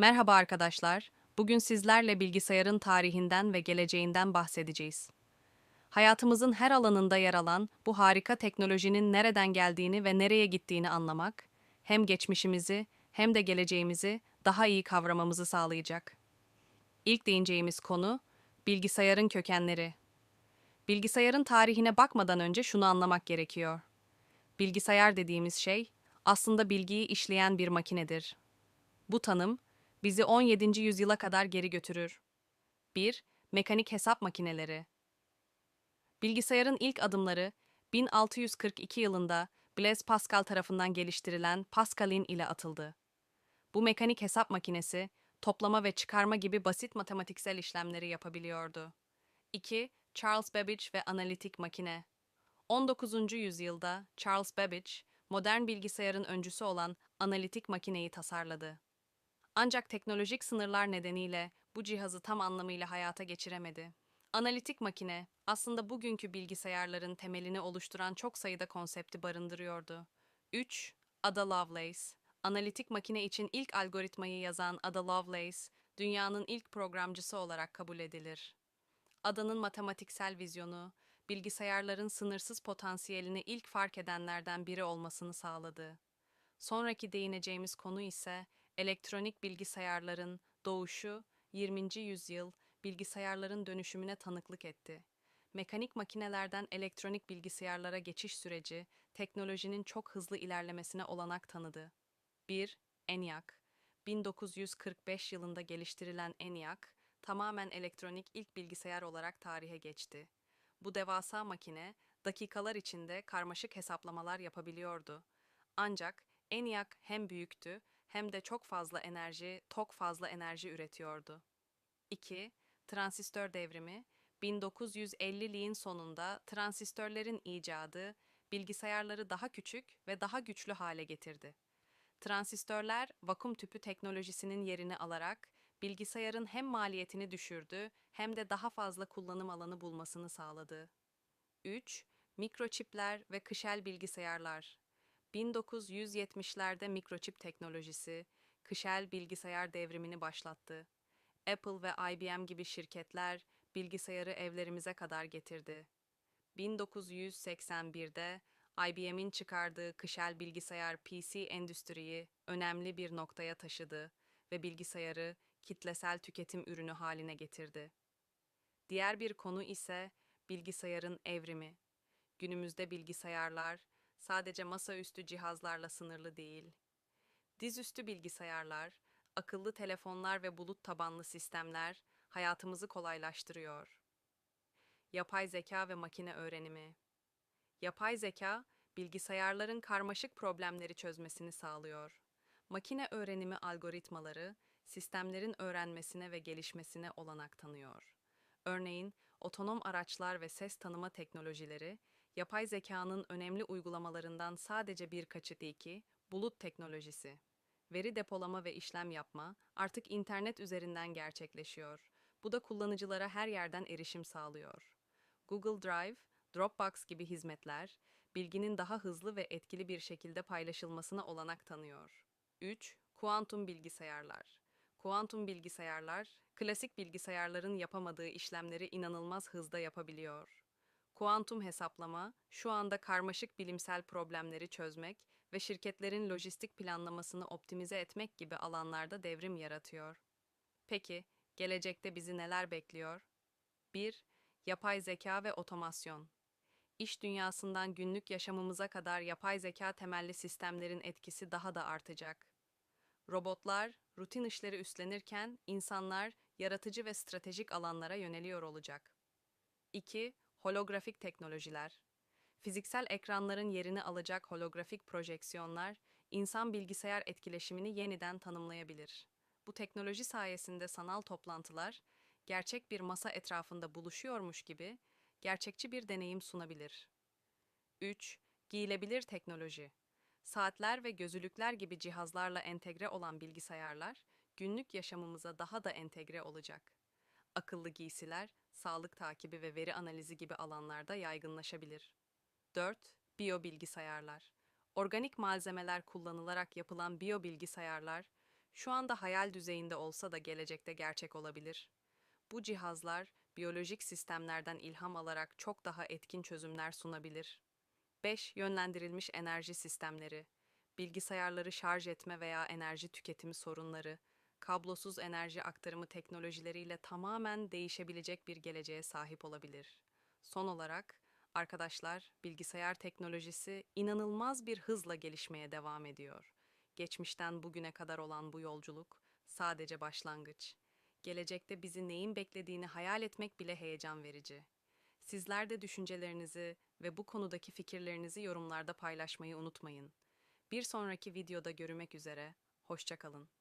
Merhaba arkadaşlar. Bugün sizlerle bilgisayarın tarihinden ve geleceğinden bahsedeceğiz. Hayatımızın her alanında yer alan bu harika teknolojinin nereden geldiğini ve nereye gittiğini anlamak, hem geçmişimizi hem de geleceğimizi daha iyi kavramamızı sağlayacak. İlk değineceğimiz konu bilgisayarın kökenleri. Bilgisayarın tarihine bakmadan önce şunu anlamak gerekiyor. Bilgisayar dediğimiz şey aslında bilgiyi işleyen bir makinedir. Bu tanım bizi 17. yüzyıla kadar geri götürür. 1. Mekanik hesap makineleri. Bilgisayarın ilk adımları 1642 yılında Blaise Pascal tarafından geliştirilen Pascal'in ile atıldı. Bu mekanik hesap makinesi toplama ve çıkarma gibi basit matematiksel işlemleri yapabiliyordu. 2. Charles Babbage ve analitik makine. 19. yüzyılda Charles Babbage, modern bilgisayarın öncüsü olan analitik makineyi tasarladı. Ancak teknolojik sınırlar nedeniyle bu cihazı tam anlamıyla hayata geçiremedi. Analitik makine aslında bugünkü bilgisayarların temelini oluşturan çok sayıda konsepti barındırıyordu. 3. Ada Lovelace Analitik makine için ilk algoritmayı yazan Ada Lovelace, dünyanın ilk programcısı olarak kabul edilir. Ada'nın matematiksel vizyonu, bilgisayarların sınırsız potansiyelini ilk fark edenlerden biri olmasını sağladı. Sonraki değineceğimiz konu ise elektronik bilgisayarların doğuşu 20. yüzyıl bilgisayarların dönüşümüne tanıklık etti. Mekanik makinelerden elektronik bilgisayarlara geçiş süreci teknolojinin çok hızlı ilerlemesine olanak tanıdı. 1. ENIAC 1945 yılında geliştirilen ENIAC, tamamen elektronik ilk bilgisayar olarak tarihe geçti. Bu devasa makine, dakikalar içinde karmaşık hesaplamalar yapabiliyordu. Ancak ENIAC hem büyüktü hem de çok fazla enerji, tok fazla enerji üretiyordu. 2. Transistör devrimi 1950'liğin sonunda transistörlerin icadı bilgisayarları daha küçük ve daha güçlü hale getirdi. Transistörler vakum tüpü teknolojisinin yerini alarak bilgisayarın hem maliyetini düşürdü hem de daha fazla kullanım alanı bulmasını sağladı. 3. Mikroçipler ve kışel bilgisayarlar 1970'lerde mikroçip teknolojisi, kışel bilgisayar devrimini başlattı. Apple ve IBM gibi şirketler bilgisayarı evlerimize kadar getirdi. 1981'de IBM'in çıkardığı kışel bilgisayar PC endüstriyi önemli bir noktaya taşıdı ve bilgisayarı kitlesel tüketim ürünü haline getirdi. Diğer bir konu ise bilgisayarın evrimi. Günümüzde bilgisayarlar sadece masaüstü cihazlarla sınırlı değil. Dizüstü bilgisayarlar, akıllı telefonlar ve bulut tabanlı sistemler hayatımızı kolaylaştırıyor. Yapay zeka ve makine öğrenimi. Yapay zeka, bilgisayarların karmaşık problemleri çözmesini sağlıyor. Makine öğrenimi algoritmaları, sistemlerin öğrenmesine ve gelişmesine olanak tanıyor. Örneğin, otonom araçlar ve ses tanıma teknolojileri, yapay zekanın önemli uygulamalarından sadece birkaçı değil ki, bulut teknolojisi. Veri depolama ve işlem yapma artık internet üzerinden gerçekleşiyor. Bu da kullanıcılara her yerden erişim sağlıyor. Google Drive, Dropbox gibi hizmetler, bilginin daha hızlı ve etkili bir şekilde paylaşılmasına olanak tanıyor. 3. Kuantum bilgisayarlar. Kuantum bilgisayarlar, klasik bilgisayarların yapamadığı işlemleri inanılmaz hızda yapabiliyor. Kuantum hesaplama, şu anda karmaşık bilimsel problemleri çözmek ve şirketlerin lojistik planlamasını optimize etmek gibi alanlarda devrim yaratıyor. Peki, gelecekte bizi neler bekliyor? 1. Yapay zeka ve otomasyon. İş dünyasından günlük yaşamımıza kadar yapay zeka temelli sistemlerin etkisi daha da artacak. Robotlar rutin işleri üstlenirken insanlar yaratıcı ve stratejik alanlara yöneliyor olacak. 2. Holografik teknolojiler. Fiziksel ekranların yerini alacak holografik projeksiyonlar insan bilgisayar etkileşimini yeniden tanımlayabilir. Bu teknoloji sayesinde sanal toplantılar gerçek bir masa etrafında buluşuyormuş gibi gerçekçi bir deneyim sunabilir. 3. Giyilebilir teknoloji. Saatler ve gözlükler gibi cihazlarla entegre olan bilgisayarlar günlük yaşamımıza daha da entegre olacak. Akıllı giysiler, sağlık takibi ve veri analizi gibi alanlarda yaygınlaşabilir. 4. Biyo bilgisayarlar. Organik malzemeler kullanılarak yapılan biyo bilgisayarlar, Şu anda hayal düzeyinde olsa da gelecekte gerçek olabilir. Bu cihazlar biyolojik sistemlerden ilham alarak çok daha etkin çözümler sunabilir. 5. Yönlendirilmiş enerji sistemleri. Bilgisayarları şarj etme veya enerji tüketimi sorunları, kablosuz enerji aktarımı teknolojileriyle tamamen değişebilecek bir geleceğe sahip olabilir. Son olarak, arkadaşlar, bilgisayar teknolojisi inanılmaz bir hızla gelişmeye devam ediyor. Geçmişten bugüne kadar olan bu yolculuk sadece başlangıç. Gelecekte bizi neyin beklediğini hayal etmek bile heyecan verici. Sizler de düşüncelerinizi ve bu konudaki fikirlerinizi yorumlarda paylaşmayı unutmayın. Bir sonraki videoda görüşmek üzere, hoşçakalın.